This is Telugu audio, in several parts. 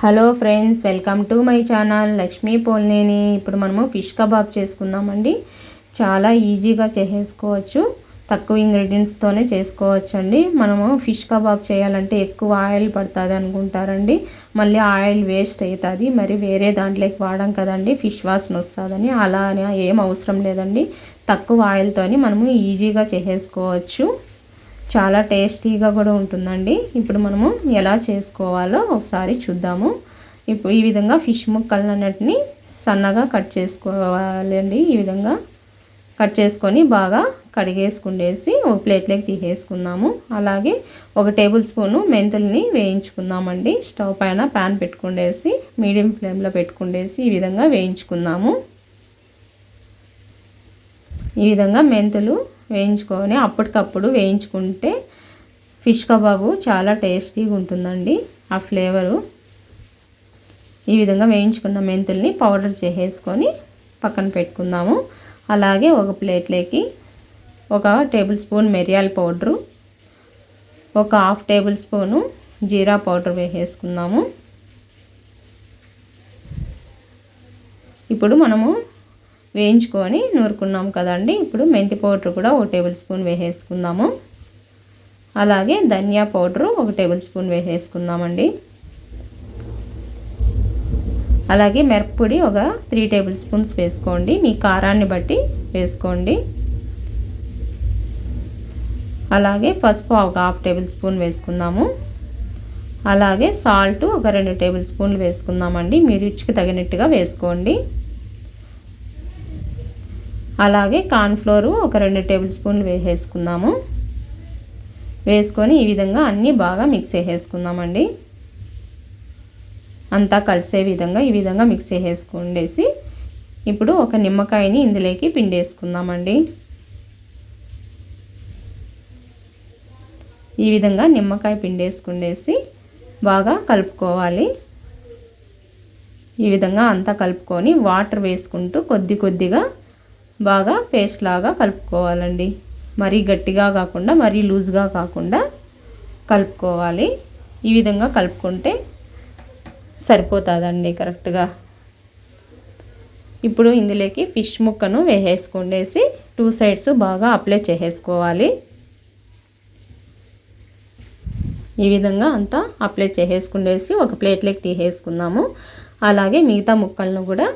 Hello friends welcome to my channel Lakshmi Polneni. ఇప్పుడు మనము ఫిష్ కబాబ్ చేసుకుందామండి. చాలా ఈజీగా చేసేసుకోవచ్చు తక్కువ ఇంగ్రీడియంట్స్తోనే చేసుకోవచ్చు అండి మనము ఫిష్ కబాబ్ చేయాలంటే ఎక్కువ ఆయిల్ పడుతుంది అనుకుంటారండి. మళ్ళీ ఆయిల్ వేస్ట్ అవుతుంది. మరి వేరే దాంట్లోకి వాడడం కదండి ఫిష్ వాసన వస్తుందని. అలా అని ఏం అవసరం లేదండి. తక్కువ ఆయిల్తోని మనము ఈజీగా చేసేసుకోవచ్చు చాలా టేస్టీగా కూడా ఉంటుందండి. ఇప్పుడు మనము ఎలా చేసుకోవాలో ఒకసారి చూద్దాము. ఇప్పుడు ఈ విధంగా ఫిష్ ముక్కలన్నిటిని సన్నగా కట్ చేసుకోవాలండి. ఈ విధంగా కట్ చేసుకొని బాగా కడిగేసుకుండేసి ఒక ప్లేట్లోకి తీసేసుకుందాము. అలాగే ఒక టేబుల్ స్పూను మెంతుల్ని వేయించుకుందామండి. స్టవ్ పైన ప్యాన్ పెట్టుకుండేసి మీడియం ఫ్లేమ్లో పెట్టుకుండేసి ఈ విధంగా వేయించుకుందాము. ఈ విధంగా మెంతులు వేయించుకొని అప్పటికప్పుడు వేయించుకుంటే ఫిష్ కబాబు చాలా టేస్టీగా ఉంటుందండి ఆ ఫ్లేవరు. ఈ విధంగా వేయించుకున్న మెంతుల్ని పౌడర్ చేసేసుకొని పక్కన పెట్టుకుందాము. అలాగే ఒక ప్లేట్లోకి ఒక టేబుల్ స్పూన్ మిరియాల పౌడరు ఒక హాఫ్ టేబుల్ స్పూను జీరా పౌడర్ వేసేసుకుందాము. ఇప్పుడు మనము వేయించుకొని నూరుకున్నాం కదండి. ఇప్పుడు మెంతి పౌడర్ కూడా ఒక టేబుల్ స్పూన్ వేసేసుకుందాము. అలాగే ధనియా పౌడరు ఒక టేబుల్ స్పూన్ వేసేసుకుందామండి. అలాగే మిరప్పొడి ఒక త్రీ టేబుల్ స్పూన్స్ వేసుకోండి. మీ కారాన్ని బట్టి వేసుకోండి. అలాగే పసుపు ఒక హాఫ్ టేబుల్ స్పూన్ వేసుకుందాము. అలాగే సాల్ట్ ఒక రెండు టేబుల్ స్పూన్లు వేసుకుందామండి. మీ రుచికి తగినట్టుగా వేసుకోండి. అలాగే కార్న్ఫ్లోరు ఒక రెండు టేబుల్ స్పూన్లు వేసేసుకుందాము. వేసుకొని ఈ విధంగా అన్నీ బాగా మిక్స్ చేసేసుకుందామండి. అంతా కలిసే విధంగా ఈ విధంగా మిక్స్ చేసేసుకుండేసి ఇప్పుడు ఒక నిమ్మకాయని ఇందులోకి పిండేసుకుందామండి. ఈ విధంగా నిమ్మకాయ పిండేసుకుండేసి బాగా కలుపుకోవాలి. ఈ విధంగా అంతా కలుపుకొని వాటర్ వేసుకుంటూ కొద్ది కొద్దిగా బాగా పేస్ట్ లాగా కలుపుకోవాలండి. మరీ గట్టిగా కాకుండా మరీ లూజ్గా కాకుండా కలుపుకోవాలి. ఈ విధంగా కలుపుకుంటే సరిపోతుందండి కరెక్ట్గా. ఇప్పుడు ఇందులోకి ఫిష్ ముక్కను వేసేసుకుండేసి టూ సైడ్స్ బాగా అప్లై చేసేసుకోవాలి. ఈ విధంగా అంతా అప్లై చేసేసుకుండేసి ఒక ప్లేట్లోకి తీసేసుకుందాము. అలాగే మిగతా ముక్కలను కూడా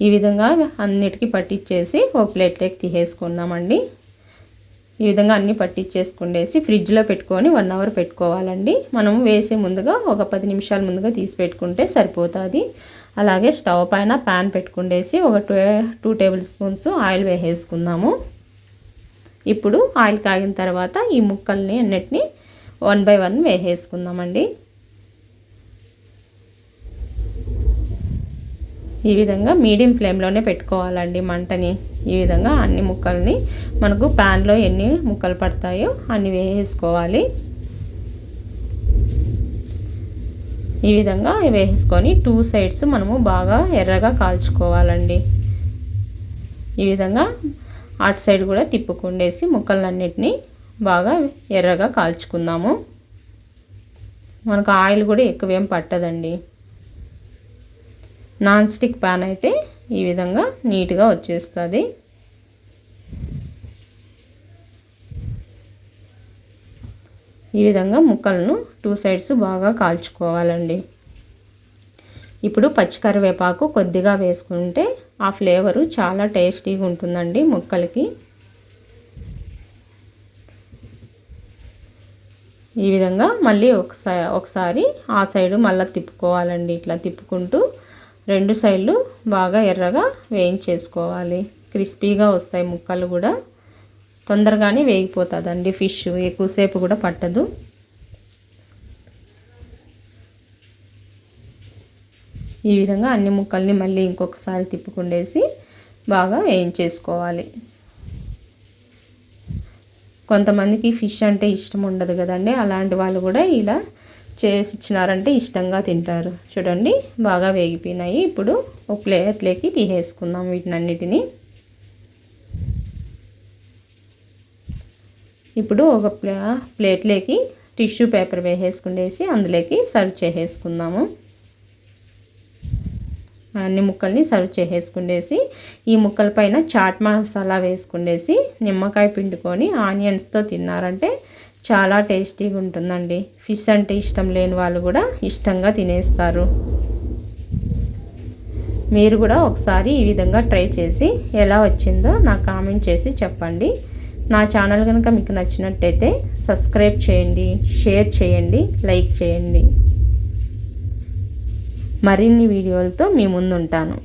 ఈ విధంగా అన్నిటికీ పట్టించేసి ఒక ప్లేట్లోకి తీసేసుకుందామండి ఈ విధంగా అన్నీ పట్టించేసుకుండేసి ఫ్రిడ్జ్లో పెట్టుకొని వన్ అవర్ పెట్టుకోవాలండి. మనం వేసే ముందుగా ఒక పది నిమిషాల ముందుగా తీసి పెట్టుకుంటే సరిపోతుంది. అలాగే స్టవ్ పైన ప్యాన్ పెట్టుకుండేసి ఒక two two tablespoons oil వేసేసుకుందాము. ఇప్పుడు ఆయిల్ కాగిన తర్వాత ఈ ముక్కల్ని అన్నిటినీ వన్ బై వన్ వేసేసుకుందామండి. ఈ విధంగా మీడియం ఫ్లేమ్లోనే పెట్టుకోవాలండి మంటని. ఈ విధంగా అన్ని ముక్కల్ని మనకు ప్యాన్లో ఎన్ని ముక్కలు పడతాయో అన్ని వేసేసుకోవాలి. ఈ విధంగా వేసుకొని టూ సైడ్స్ మనము బాగా ఎర్రగా కాల్చుకోవాలండి. ఈ విధంగా అటు సైడ్ కూడా తిప్పుకుండేసి ముక్కలన్నిటినీ బాగా ఎర్రగా కాల్చుకుందాము. మనకు ఆయిల్ కూడా ఎక్కువేం పట్టదండి. నాన్ స్టిక్ పాన్ అయితే ఈ విధంగా నీట్గా వచ్చేస్తుంది. ఈ విధంగా ముక్కలను టూ సైడ్స్ బాగా కాల్చుకోవాలండి. ఇప్పుడు పచ్చికరివేపాకు కొద్దిగా వేసుకుంటే ఆ ఫ్లేవరు చాలా టేస్టీగా ఉంటుందండి ముక్కలకి. ఈ విధంగా మళ్ళీ ఒకసారి ఒకసారి ఆ సైడు మళ్ళీ తిప్పుకోవాలండి. ఇట్లా తిప్పుకుంటూ రెండు సైడ్లు బాగా ఎర్రగా వేయించేసుకోవాలి. క్రిస్పీగా వస్తాయి ముక్కలు కూడా. తొందరగానే వేగిపోతుందండి ఫిష్. ఎక్కువసేపు కూడా పట్టదు. ఈ విధంగా అన్ని ముక్కల్ని మళ్ళీ ఇంకొకసారి తిప్పుకుండేసి బాగా వేయించేసుకోవాలి. కొంతమందికి ఫిష్ అంటే ఇష్టం ఉండదు కదండి. అలాంటి వాళ్ళు కూడా ఇలా చేసి ఇచ్చినారంటే ఇష్టంగా తింటారు. చూడండి బాగా వేగిపోయినాయి. ఇప్పుడు ఒక ప్లేట్లోకి తీసేసుకుందాం వీటిని అన్నిటినీ ఇప్పుడు ఒక ప్లే ప్లేట్లోకి టిష్యూ పేపర్ వేసేసుకునేసి అందులోకి సర్వ్ చేసేసుకుందాము. అన్ని ముక్కల్ని సర్వ్ చేసేసుకునేసి ఈ ముక్కల పైన చాట్ మసాలా వేసుకునేసి నిమ్మకాయ పిండుకొని ఆనియన్స్తో తిన్నారంటే చాలా టేస్టీగా ఉంటుందండి. ఫిష్ అంటే ఇష్టం లేని వాళ్ళు కూడా ఇష్టంగా తినేస్తారు. మీరు కూడా ఒకసారి ఈ విధంగా ట్రై చేసి ఎలా వచ్చిందో నాకు కామెంట్ చేసి చెప్పండి. నా ఛానల్ కనుక మీకు నచ్చినట్టయితే సబ్స్క్రైబ్ చేయండి షేర్ చేయండి లైక్ చేయండి. మరిన్ని వీడియోలతో మీ ముందుంటాను.